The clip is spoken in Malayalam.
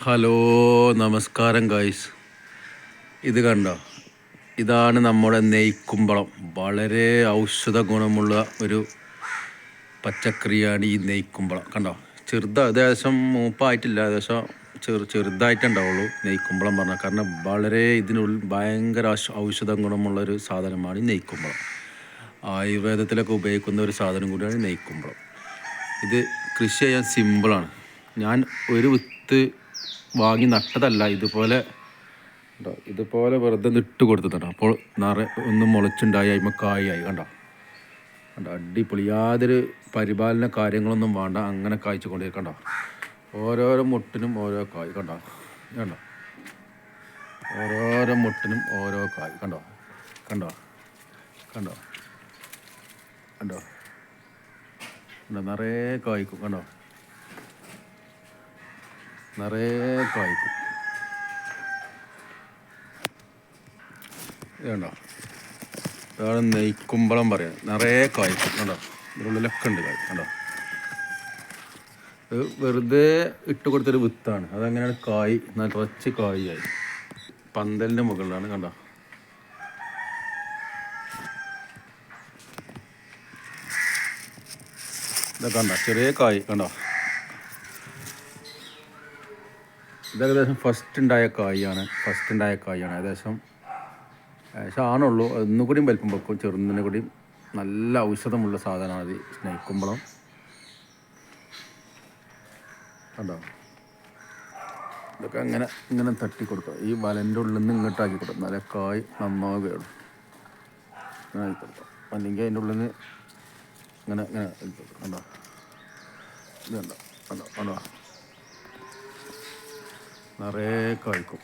ഹലോ നമസ്കാരം ഗായ്സ് ഇത് കണ്ടോ? ഇതാണ് നമ്മുടെ നെയ്ക്കുമ്പളം. വളരെ ഔഷധ ഗുണമുള്ള ഒരു പച്ചക്കറിയാണ് ഈ നെയ്ക്കുമ്പളം. കണ്ടോ? ചെറുത ഏകദേശം മൂപ്പായിട്ടില്ല. ഏകദേശം ചെറു ചെറുതായിട്ടുണ്ടാവുള്ളൂ നെയ്ക്കുമ്പളം പറഞ്ഞാൽ. കാരണം വളരെ ഇതിനുള്ളിൽ ഭയങ്കര ഔഷ- ഔഷധ ഗുണമുള്ള ഒരു സാധനമാണ് ഈ നെയ്ക്കുമ്പളം. ആയുർവേദത്തിലൊക്കെ ഉപയോഗിക്കുന്ന ഒരു സാധനം കൂടിയാണ് നെയ്ക്കുമ്പളം. ഇത് കൃഷി ചെയ്യാൻ സിമ്പിളാണ് ഞാൻ ഒരു വിത്ത് വാങ്ങി നട്ടതല്ല ഇതുപോലെ കേട്ടോ ഇതുപോലെ വെറുതെ നിട്ട് കൊടുത്തിട്ടോ അപ്പോൾ നിറ ഒന്നും മുളച്ചുണ്ടായി അതിമ കായായി കണ്ടോ. കണ്ടോ അടിപൊളി. യാതൊരു പരിപാലന കാര്യങ്ങളൊന്നും വേണ്ട അങ്ങനെ കായ്ച്ചു കൊണ്ടിരിക്കണ്ടോ ഓരോരോ മുട്ടിനും ഓരോ കായ് കണ്ടോ. കണ്ടോ. ഓരോരോ മുട്ടിനും ഓരോ കായ് കണ്ടോ. കണ്ടോ. കണ്ടോ. കണ്ടോ. കണ്ടോ നിറയെ കായ്ക്കും കണ്ടോ. നിറയെ കായ്ക്കും. ഇതുണ്ടോ? ഇതാണ് നെയ്ക്കുമ്പളം പറയുന്നത് നിറയെ കായ്ക്കും. കണ്ടോ? ഇതിനുള്ളിലൊക്കെ ഉണ്ട് കായ്. കണ്ടോ? ഇത് വെറുതെ ഇട്ട് കൊടുത്തൊരു വിത്താണ്. അതങ്ങനെയാണ് കായ് നിറച്ച് കായായി പന്തലിന്റെ മുകളിലാണ്. കണ്ടോ? ഇതൊക്കെ കണ്ടോ? ചെറിയ കായ്. കണ്ടോ? ഇത് ഏകദേശം ഫസ്റ്റ് ഉണ്ടായ കായാണ് ഫസ്റ്റ് ഉണ്ടായ കായാണ്. ഏകദേശം ഏകദേശം ആണുള്ളൂ. ഒന്നും കൂടിയും വലിപ്പം വെക്കും. ചെറുതിനെ കൂടിയും നല്ല ഔഷധമുള്ള സാധനമാണ് ഇത്. സ്നേഹിക്കുമ്പളം. കണ്ടോ? ഇതൊക്കെ അങ്ങനെ ഇങ്ങനെ തട്ടി കൊടുക്കുക. ഈ വലന്റെ ഉള്ളിൽ നിന്ന് ഇങ്ങോട്ടാക്കി കൊടുക്കും നല്ല കായ് നന്നാവുകയുള്ളൂ ഇങ്ങനെ ആക്കി കൊടുക്കുക. അല്ലെങ്കിൽ അതിന്റെ ഉള്ളിൽ നിന്ന് ഇങ്ങനെ ഇങ്ങനെ. കണ്ടോ? ഇത് കണ്ടോ? കണ്ടോ? കണ്ടോ? നിറയെ കായ്ക്കും